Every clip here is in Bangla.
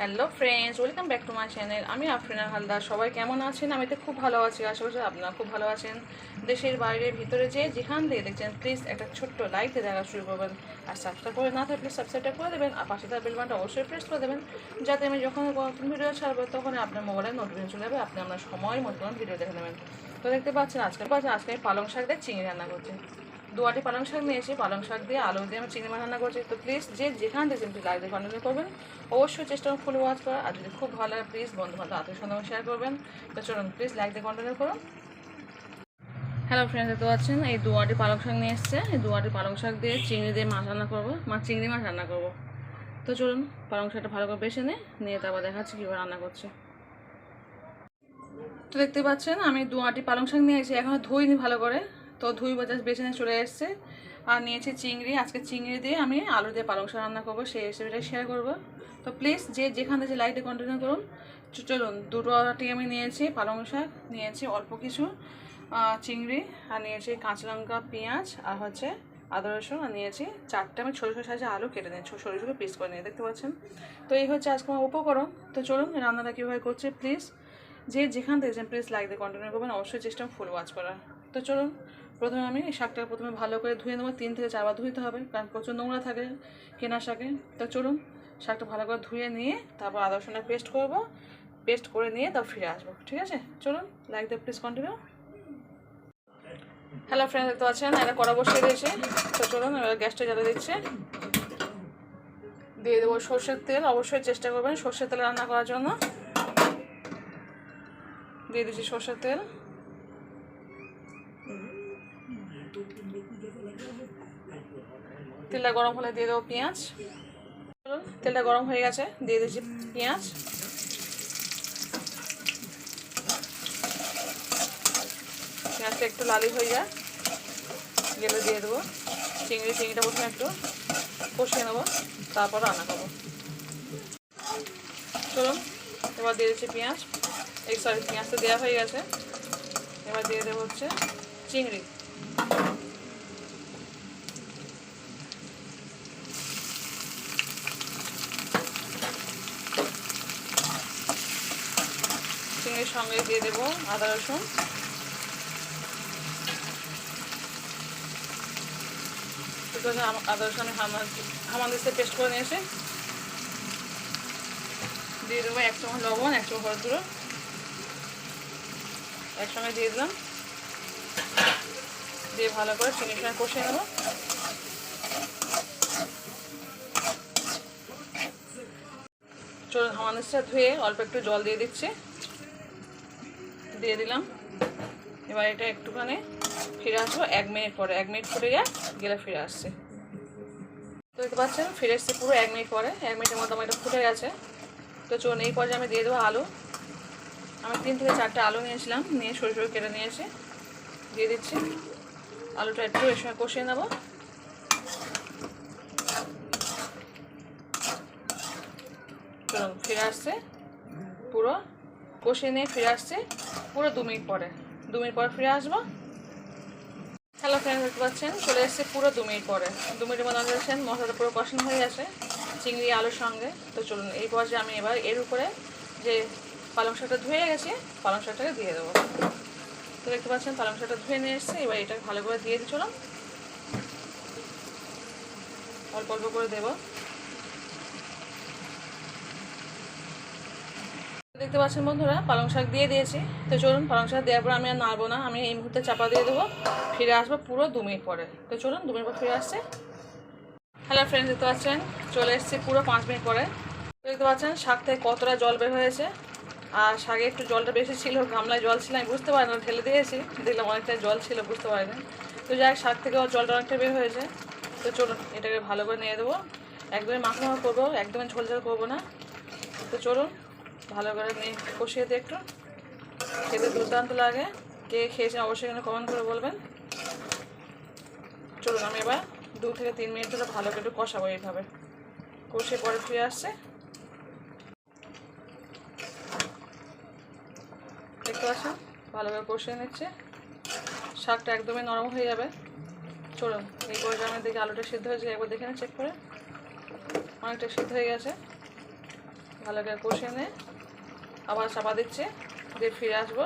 Hello friends welcome back to my channel আমি আফরিনা হালদার। সবাই কেমন আছেন? আমি তো খুব ভালো আছি। আশা করছি আপনারা খুব ভালো আছেন। দেশের বাইরে ভিতরে যে যেখান থেকে দেখছেন প্লিজ একটা ছোট্ট লাইক দিয়ে দেখা শুরু করবেন। আর সাবস্ক্রাইব করে না থাকলে সাবস্ক্রাইবটা করে দেবেন। আর পাশে তার বেলবানটা অবশ্যই প্রেস করে দেবেন। যাতে আমি যখন নতুন ভিডিও ছাড়বো, তখন আপনার মোবাইলে নোটিফিকেশন চলে যাবে। আপনি আপনার সময় মতন ভিডিও দেখে নেবেন। তো দেখতে পাচ্ছেন, আজকে পাচ্ছেন আজকে আমি পালং শাক দিয়ে চিংড়ি রান্না করছি। দুয়াটি পালং শাক নিয়েছি, পালং শাক দিয়ে আলু দিয়ে আমি চিংড়ি মাছ রান্না করছি। তো প্লিজ যে যেখান থেকে চিংড়ি লাইক দিয়ে কন্টিনিউ করবেন। অবশ্যই চেষ্টা করুন ফুল ওয়াচ করা আর যদি খুব ভালো লাগে প্লিজ বন্ধু বান্ধব আত্মীয় সঙ্গে শেয়ার করবেন। তো চলুন প্লিজ লাইক দিয়ে কন্টিনিউ করুন। হ্যালো ফ্রেন্ডস দেখতে পাচ্ছেন? এই দুয়াটি পালং শাক নিয়ে এসছে। এই দুয়াটি পালং শাক দিয়ে চিংড়ি দিয়ে মাছ রান্না করব। মাছ চিংড়ি মাছ রান্না করব। তো চলুন, পালং শাকটা ভালো করে বেছে নিয়ে নিয়ে তারপর দেখাচ্ছি কীভাবে রান্না করছে। তো দেখতে পাচ্ছেন, আমি দু আটি পালং শাক নিয়েছি এখনও ধুইনি ভালো করে। তো ধুই বাজার বেছে নিয়ে চলে এসছে। আর নিয়েছি চিংড়ি। আজকে চিংড়ি দিয়ে আমি আলু দিয়ে পালং শাক রান্না করব। সেই রেসিপিটা শেয়ার করব। তো প্লিজ যে যেখান থেকে লাইটে কন্টিনিউ করুন চলুন, দুটো আটি আমি নিয়েছি, পালং শাক, নিয়েছি অল্প কিছু চিংড়ি, আর নিয়েছি কাঁচা লঙ্কা, পেঁয়াজ, আর হচ্ছে আদা রসুন, আর নিয়েছি চারটে আমি ছোটো ছোটো সাইজে আলু কেটে নিয়েছি। সরু সরু পিস করে নিয়ে দেখতে পাচ্ছেন? তো এই হচ্ছে আজকে আমার উপকরণ। তো চলুন, রান্নাটা কীভাবে করছি প্লিজ যে যেখান থেকে প্লিজ লাইক দিয়ে কন্টিনিউ করবেন। অবশ্যই চেষ্টা ফুল ওয়াচ করার। তো চলুন প্রথমে আমি শাকটাকে প্রথমে ভালো করে ধুয়ে নেব, তিন থেকে চারবার ধুইতে হবে, কারণ প্রচুর নোংরা থাকে কেনা শাকে। তো চলুন, শাকটা ভালো করে ধুয়ে নিয়ে তারপর আদা পেস্ট করব, পেস্ট করে নিয়ে তারপর ফিরে আসব, ঠিক আছে? চলুন লাইক দিয়ে প্লিজ কন্টিনিউ হ্যালো ফ্রেন্ড দেখতে পাচ্ছেন? এটা কড়া বসিয়ে দিয়েছে। তো চলুন, এবার গ্যাসটা জ্বালে দিচ্ছে। দিয়ে দেবো সর্ষের তেল, অবশ্যই চেষ্টা করবেন সর্ষের তেল রান্না করার জন্য। দিয়ে দিচ্ছি সর্ষের তেল। তেলটা গরম হলে দিয়ে দেবো পেঁয়াজ। তেলটা গরম হয়ে গেছে, দিয়ে দিচ্ছি পেঁয়াজ। পেঁয়াজটা একটু লালি হয়ে যায়, গেলে দিয়ে দেবো। চিংড়ি, চিংড়িটা প্রথমে একটু কষিয়ে নেব, তারপর রান্না করব। চলুন, এবার দিয়ে দিচ্ছি পেঁয়াজ। এই সরি পেঁয়াজটা দেওয়া হয়ে গেছে। এবার দিয়ে দেবো হচ্ছে চিংড়ি। চিংড়ির সঙ্গে দিয়ে দেবো আদা রসুন। আম- আদা রসুন হামাদিসে পেস্ট করে নিয়েছি। দিয়ে দেবো এক চামচ লবণ, এক চামচ হলুদ গুঁড়ো। একসঙ্গে দিয়ে দিলাম। দিয়ে ভালো করে চিনির সঙ্গে কষিয়ে নেব। চলুন হামাদিসটা ধুয়ে অল্প একটু জল দিয়ে দিচ্ছি। দিয়ে দিলাম। এবার এটা একটুখানি ফিরে আসব। এক মিনিট পরে, এক মিনিট পরে গেলে ফিরে আসছে। তো দেখতে পাচ্ছেন, ফিরে এসছে পুরো এক মিনিট পরে। এক মিনিটের মধ্যে আমার এটা ফুটে গেছে। তো চলুন, এই পর্যায়ে আমি দিয়ে দেবো আলু। আমি তিন থেকে চারটে আলু নিয়েছিলাম, নিয়ে সরু সরু কেটে নিয়েছি। দিয়ে দিচ্ছি। আলুটা একটু এর সময় কষিয়ে নেব। চলুন, ফিরে আসছে পুরো। কষিয়ে নিয়ে ফিরে আসছে পুরো দু মিনিট পরে। দু মিনিট পরে ফিরে আসব। হ্যালো ফ্রেন্ড দেখতে পাচ্ছেন? চলে এসছে পুরো দু মিনিট পরে। দু মিনিটের মধ্যে দেখছেন মশলাটা পুরো কষানো হয়ে গেছে, চিংড়ি, আলুর সঙ্গে। তো চলুন, এই পর্যায়ে আমি এবার এর উপরে যে পালং শাকটা ধুয়ে গেছে পালং শাকটাকে দিয়ে দেবো। তো দেখতে পাচ্ছেন, পালং শাকটা ধুয়ে নিয়ে এসছে, এবার এটা ভালো করে দিয়ে চলুন। অল্প অল্প করে দেবো। দেখতে পাচ্ছেন বন্ধুরা, পালং শাক দিয়ে দিয়েছি। তো চলুন, পালং শাক দেওয়ার পর আমি আর নাড়বো না। আমি এই মুহূর্তে চাপা দিয়ে দেবো। ফিরে আসব পুরো দু মিনিট পরে। তো চলুন, দু মিনিট পর ফিরে আসছে। হ্যালো ফ্রেন্ড দেখতে পাচ্ছেন? চলে এসেছি পুরো পাঁচ মিনিট পরে। দেখতে পাচ্ছেন, শাক থেকে কতটা জল বের হয়েছে। আর শাকে একটু জলটা বেশি ছিল, গামলায় জল ছিল, আমি বুঝতে পারি না ঢেলে দিয়েছি। দেখলাম অনেকটা জল ছিল, বুঝতে পারিনি। তো যাই শাক থেকেও জলটা অনেকটা বের হয়েছে। তো চলুন, এটাকে ভালো করে নিয়ে দেবো একদমই মাখা করব, একদমই ঝোল ঝোল করব না। তো চলুন ভালো করে কষিয়ে দিয়ে একটু। খেতে দুর্দান্ত লাগে। কে খেয়েছেন অবশ্যই এখানে কমেন্ট করে বলবেন। চলুন, আমি এবার দু থেকে তিন মিনিট ধরে ভালো করে একটু কষাবো এইভাবে। কষিয়ে পরে ফিরে আসছে। দেখতে পাচ্ছেন? ভালো করে কষিয়ে নিচ্ছে। শাকটা একদমই নরম হয়ে যাবে। চলুন, এই পর্যায়ে আমি দেখি আলুটা সিদ্ধ হয়েছে একবার দেখে চেক করে। অনেকটা সিদ্ধ হয়ে গেছে। ভালো করে কষে নে। আবার চাপা দিচ্ছে, দিয়ে ফিরে আসব।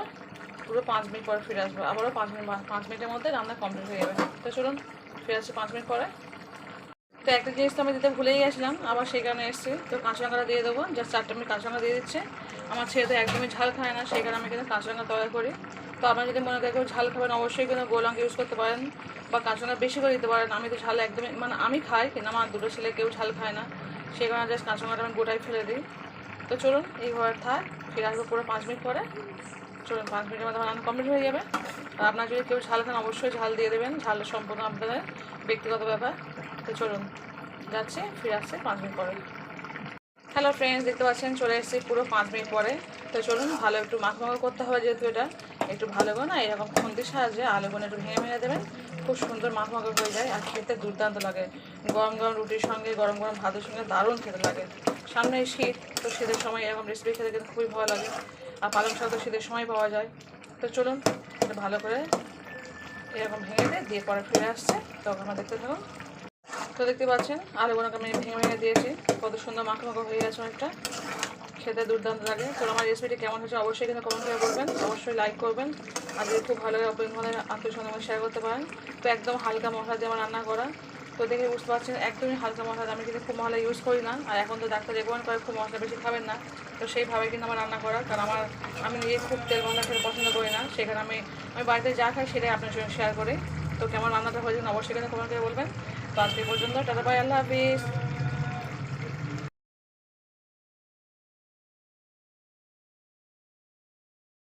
পুরো পাঁচ মিনিট পরে ফিরে আসব। আবারও পাঁচ মিনিট পাঁচ মিনিটের মধ্যে রান্না কমপ্লিট হয়ে যাবে। তো চলুন, ফিরে আসছি পাঁচ মিনিট পরে। তো একটা জিনিস তো আমি দিতে ভুলেই গেছিলাম, আবার সেই কারণে এসেছি। তো কাঁচা লঙ্কাটা দিয়ে দেবো জাস্ট চারটে মিনিট কাঁচা লঙ্কা দিয়ে দিচ্ছে। আমার ছেলে তো একদমই ঝাল খায় না, সেই কারণে আমি কিন্তু কাঁচা লঙ্কা তৈরি করি। তো আপনারা যদি মনে করেন ঝাল খাবেন, অবশ্যই কিন্তু গোল লঙ্কা ইউজ করতে পারেন বা কাঁচা লঙ্কা বেশি করে দিতে পারেন। আমি তো ঝাল একদমই মানে আমি খাই, কিন্তু আমার দুটো ছেলে কেউ ঝাল খায় না। সেই কারণে জাস্ট কাঁচা লঙ্কাটা আমি গোটাই ফেলে দিই। তো চলুন এইভাবে থাক, ফিরে আসব পুরো পাঁচ মিনিট পরে। চলুন, পাঁচ মিনিটের মধ্যে রান্না কমপ্লিট হয়ে যাবে। আর আপনার যদি কেউ ঝাল খান, অবশ্যই ঝাল দিয়ে দেবেন। ঝাল সম্পূর্ণ আপনাদের ব্যক্তিগত ব্যাপার। তো চলুন, যাচ্ছে, ফিরে আসছে পাঁচ মিনিট পরে। হ্যালো ফ্রেন্ডস দেখতে পাচ্ছেন, চলে এসেছি পুরো পাঁচ মিনিট পরে। তো চলুন, ভালো একটু মাখমাখো করতে হবে যেহেতু এটা। একটু ভালো না, এরকম খুন্তির সাহায্যে আলু আলুগুলো একটু ভেঙে ভেঙে দেবেন। খুব সুন্দর মাখমাখো হয়ে যায় আর খেতে দুর্দান্ত লাগে। গরম গরম রুটির সঙ্গে, গরম গরম ভাতের সঙ্গে দারুণ খেতে লাগে। সামনে শীত, তো শীতের সময় এরকম রেসিপি খেতে কিন্তু খুবই ভালো লাগে। আর পালং শাক তো শীতের সময় পাওয়া যায়। তো চলুন ভালো করে এরকম ভেঙে দিয়ে দিয়ে পরে ফিরে আসছে। তখন আমরা দেখতে থাকুন। তো দেখতে পাচ্ছেন আলুগুলোকে আমি ভেঙে ভেঙে দিয়েছি। কত সুন্দর মাখো মাখো হয়ে গেছে অনেকটা। খেতে দুর্দান্ত লাগে। তো আমার রেসিপিটি কেমন হয়েছে অবশ্যই কিন্তু কমেন্ট করে বলবেন। অবশ্যই লাইক করবেন। আর যদি খুব ভালো লাগে মনে আত্মীয় সঙ্গে শেয়ার করতে পারেন। তো একদম হালকা মশলা দিয়ে আমার রান্না করা। তো দেখে বুঝতে পারছেন, একদমই হালকা মশলা আমি কিন্তু খুব মশলা ইউজ করি না। আর এখন তো ডাক্তার রেকমেন্ড করে খুব মশলা বেশি খাবেন না। তো সেইভাবে কিন্তু আমার রান্না করা। কারণ আমার, আমি নিজে খুব তেল মশলা খেতে পছন্দ করি না। সেখানে আমি আমি বাড়িতে যা খাই সেটাই আপনার সঙ্গে শেয়ার করি। তো কেমন রান্নাটা হয়েছে অবশ্যই কিন্তু কমেন্ট করে বলবেন। তো আজকে পর্যন্ত টাটা বাই আল্লাহ হাফিজ